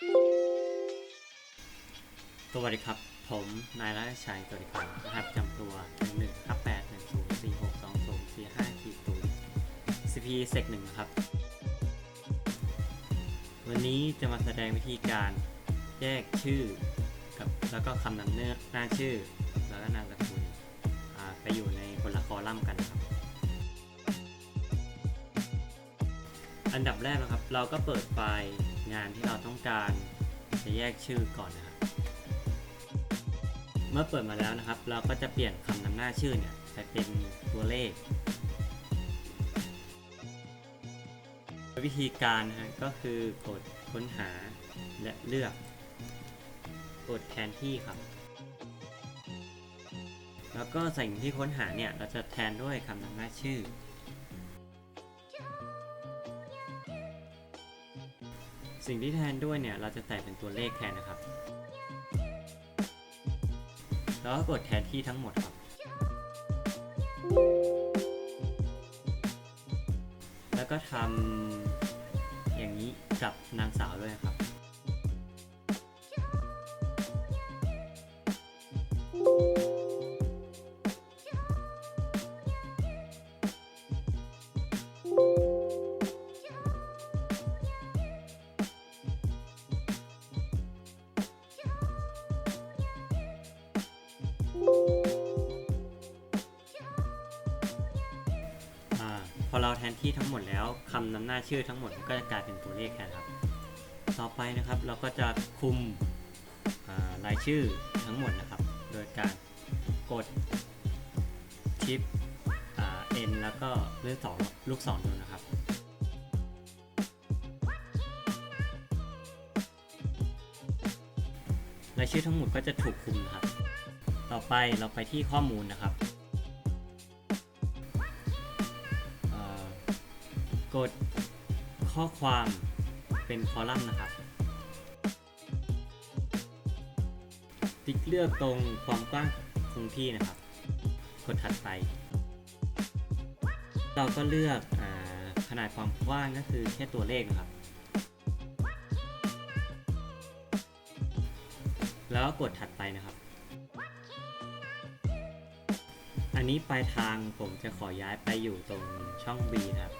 สวัสดีครับ ผมนายรัตชัยสวัสดีครับรหัสจำตัว1ครับ8 1 0 4 6 2 0 4 5ขีดศูนย์ CP Sec 1นะครับ วันนี้จะมาแสดงวิธีการแยกชื่อกับแล้วก็คำนำเนื้อหน้าชื่อ แล้วก็นามสกุลไปอยู่ในคนละคอลัมน์กันนะครับ อันดับแรกนะครับ เราก็เปิดไฟล์ งานที่เราต้องการจะแยกชื่อก่อนนะครับ เมื่อเปิดมาแล้วนะครับ เราก็จะเปลี่ยนคำนำหน้าชื่อเนี่ยไปเป็นตัวเลข วิธีการนะฮะก็คือกดค้นหาและเลือก กดแทนที่ครับ แล้วก็ใส่ที่ค้นหาเนี่ยเราจะแทนด้วยคำนำหน้าชื่อ สิ่งที่แทนด้วยเนี่ยเราจะใส่เป็นตัวเลขแทนนะครับ แล้วก็กดแทนที่ทั้งหมดครับ แล้วก็ทำอย่างนี้กับนางสาวด้วยครับ อาพอเราแทนที่ทั้งหมดแล้วคำนำหน้าชื่อทั้งหมดก็จะกลายเป็นตัวเลขแทนครับ ต่อไปนะครับเราก็จะคุมรายชื่อทั้งหมดนะครับ โดยการกดชิปเอ็นแล้วก็เลือกสองลูกศรดูนะครับรายชื่อทั้งหมดก็จะถูกคุมครับ ต่อไปเราไปที่ข้อมูลนะครับ กดข้อความเป็นคอลัมน์นะครับ ติ๊กเลือกตรงความกว้างคงที่นะครับ กดถัดไป เราก็เลือกอขนาดความกว้างก็คือแค่ตัวเลขนะครับ แล้วกดถัดไปนะครับ อันนี้ปลายทางผมจะขอย้ายไปอยู่ตรงช่อง B นะครับ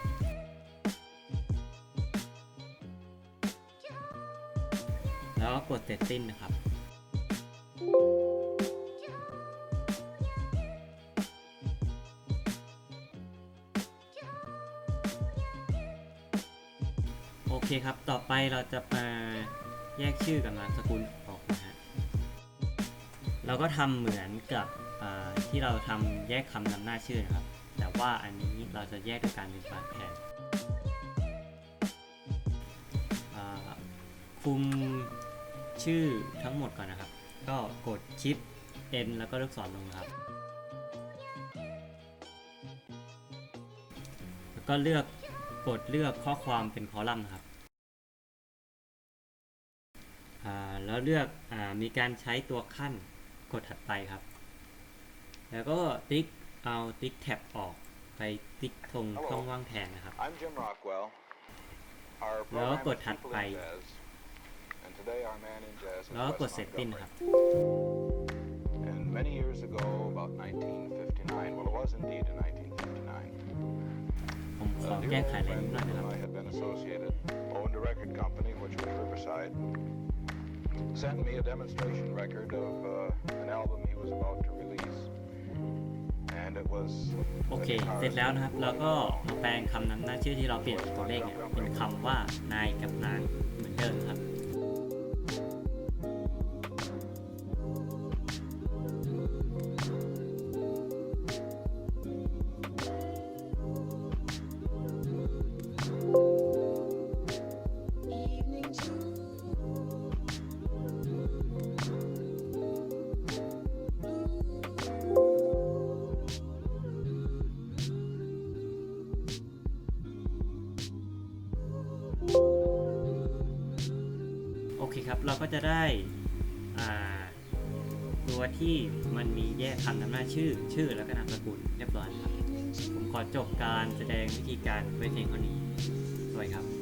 แล้วก็กดเสร็จสิ้นนะครับ โอเคครับ ต่อไปเราจะมาแยกชื่อกับนามสกุลออกนะฮะ เราก็ทำเหมือนกับ ที่เราทำแยกคำนำหน้าชื่อนะครับ แต่ว่าอันนี้เราจะแยกด้วยการเป็นฝากแทนคุมชื่อทั้งหมดก่อนนะครับ ก็กดชิป N แล้วก็ลูกศรลงครับ แล้วก็เลือกกดเลือกข้อความเป็นคอลัมน์นะครับแล้วเลือกอมีการใช้ตัวขั้นกดถัดไปครับ แล้วก็ติ๊กเอาติ๊กแท็บออกไปติ๊กตรงช่องว่างแทนนะครับ I'm Jim Rockwell. Our แล้วก็ program กด is ถัด People ไป in Jazz. And today our man in jazz is แล้วก็กด Wes เซตติ้งนะ Montgomery. ครับ And many years ago, about 1959, well, it was indeed in 1959, ผมขอ a dear แก้ไข old อะไรนิ friend ดหน่อย with นะค whom รับ I had been associated, owned a record company, which was Riverside, sent me a demonstration record of uh, an album he was about to release. โอเค เสร็จแล้วนะครับ เราก็มาแปลงคำนำหน้าชื่อที่เราเปลี่ยนเป็นตัวเลขเนี่ยเป็นคำว่านายกับนางเหมือนเดิมครับ เคครับ เราก็จะได้ตัวที่มันมีแยกคำนำหน้าชื่อ ชื่อแล้วก็นามสกุลเรียบร้อยครับ ผมขอจบการแสดงวิธีการไว้เพียงเท่านี้สวัสดีครับ